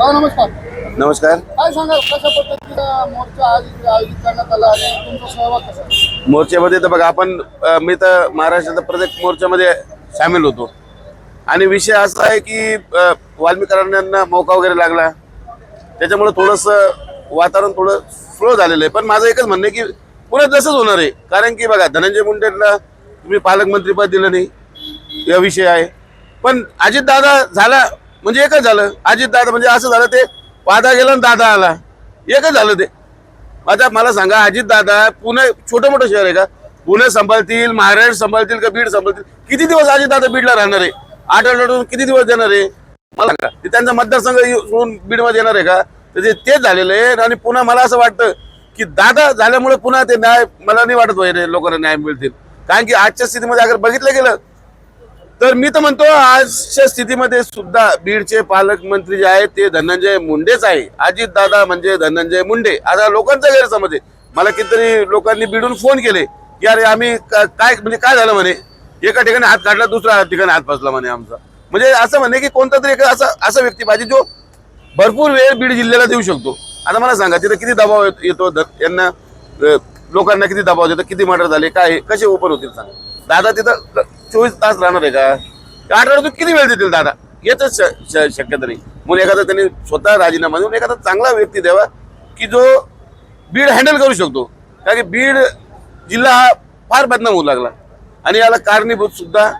हा नमस्कार. नमस्कार. काय सांगाल कशा पद्धतीचा मोर्चा आज इकडे आयोजित करण्यात आला आणि तुमचा सहभाग कसा? मोर्चामध्ये तर बघा आपण अ, मी तर महाराष्ट्राच्या प्रत्येक मोर्चामध्ये सामील होतो. आणि विषय असा आहे की अ, वाल्मिकांना मौका वगैरे लागला. त्याच्यामुळे थोडंसं वातावरण थोडं स्लो झालेलं आहे. पण माझं एकच म्हणणं आहे की पुढे तसंच होणार आहे. कारण की बघा धनंजय मुंडेंना तुम्ही पालकमंत्रीपद दिलं नाही. या विषय आहे. पण अजित दादा झाला म्हणजे एकच झालं. अजित दादा म्हणजे असं झालं ते वादा गेला आणि दादा आला. एकच झालं ते. आता मला सांगा अजित दादा पुणे छोटं मोठं शहर आहे का? पुणे सांभाळतील महाराष्ट्र सांभाळतील का बीड सांभाळतील किती दिवस अजित दादा बीडला राहणार आहे? आठ आठवड्यातून किती दिवस देणार आहे? मला सांगा. ते त्यांचा मतदारसंघ सोडून बीडमध्ये येणार आहे का? तर ते तेच झालेलं आहे आणि पुन्हा मला असं वाटतं की दादा झाल्यामुळे पुन्हा ते न्याय मला नाही वाटत वगैरे लोकांना न्याय मिळतील. कारण की आजच्या स्थितीमध्ये अगर बघितलं गेलं तर मी तर म्हणतो आजच्या स्थितीमध्ये सुद्धा बीडचे पालकमंत्री जे आहेत ते धनंजय मुंडेच आहे. अजित दादा म्हणजे धनंजय मुंडे. आता लोकांचा गैरसमज आहे. मला कितीतरी लोकांनी बीडून फोन केले की अरे आम्ही काय म्हणजे काय झालं म्हणे? एका ठिकाणी हात काढला दुसऱ्या ठिकाणी हात फसला म्हणे आमचा. म्हणजे असं म्हणे की कोणता तरी एक असा असा व्यक्ती पाहिजे जो भरपूर वेळ बीड जिल्ह्याला देऊ शकतो. आता मला सांगा तिथं किती दबाव येत- येतो? यांना लोकांना किती दबाव देतो? किती मर्डर झाले? काय कसे ओपन होतील सांगा? दादा तिथं चोवीस तास राहणार आहे का? त्या आठवड्यातून किती वेळ देतील दादा? येतच श- श- शक्यता नाही म्हणून एखादा त्यांनी स्वतः राजीनामा देऊन एखादा चांगला व्यक्ती द्यावा की जो बीड हँडल करू शकतो. कारण की बीड जिल्हा हा फार बदनाम होऊ लागला. आणि याला कारणीभूत सुद्धा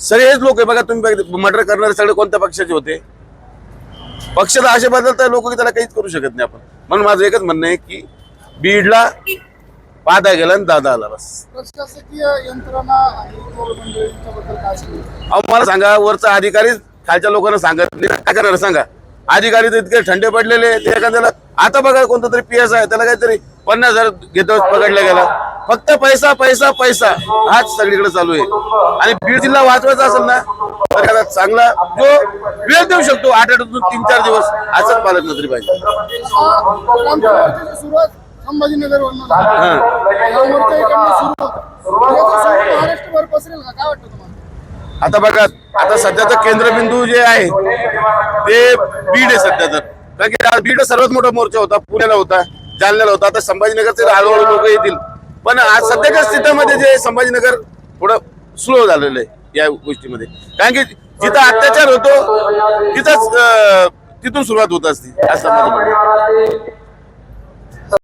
सगळेच लोक आहे. बघा तुम्ही मर्डर करणारे सगळे कोणत्या पक्षाचे होते? पक्षाला असे बदलता लोक की त्याला काहीच करू शकत नाही आपण. म्हणून माझं एकच म्हणणं आहे की बीडला पादा गेला आणि दादा आला बस. प्रशासकीय यंत्रणा आणि काय अहो मला सांगा वरचा अधिकारी खालच्या लोकांना सांगत नाही. काय करणार सांगा? अधिकारी तर इतके थंडे पडलेले ते एखाद्याला आता बघा कोणता तरी पी एस आहे त्याला काहीतरी पन्नास हजार घेतो पकडला गेला. फक्त पैसा पैसा पैसा. हाच सगळीकडे चालू आहे. आणि बीड जिल्हा वाचवायचा असेल ना तर एखादा चांगला जो वेळ देऊ शकतो आठ आठवड्यातून तीन चार दिवस असंच पालकमंत्री पाहिजे. आता सुरुवात हा. संप महाराष्ट्रभर पसरेल का? काय वाटतं तुम्हाला? आता बघा आता सध्याचं केंद्रबिंदू जे आहे ते बीड आहे सध्या तर कारण की आज बीड सर्वात मोठा मोर्चा होता पुण्याला होता जालन्याला होता. आता संभाजीनगरचे हळूहळू लोक येतील. पण आज सध्याच्या स्थितीमध्ये जे संभाजीनगर थोडं स्लो झालेलं आहे या गोष्टीमध्ये. कारण की जिथं अत्याचार होतो तिथंच तिथून सुरुवात होत असते असं.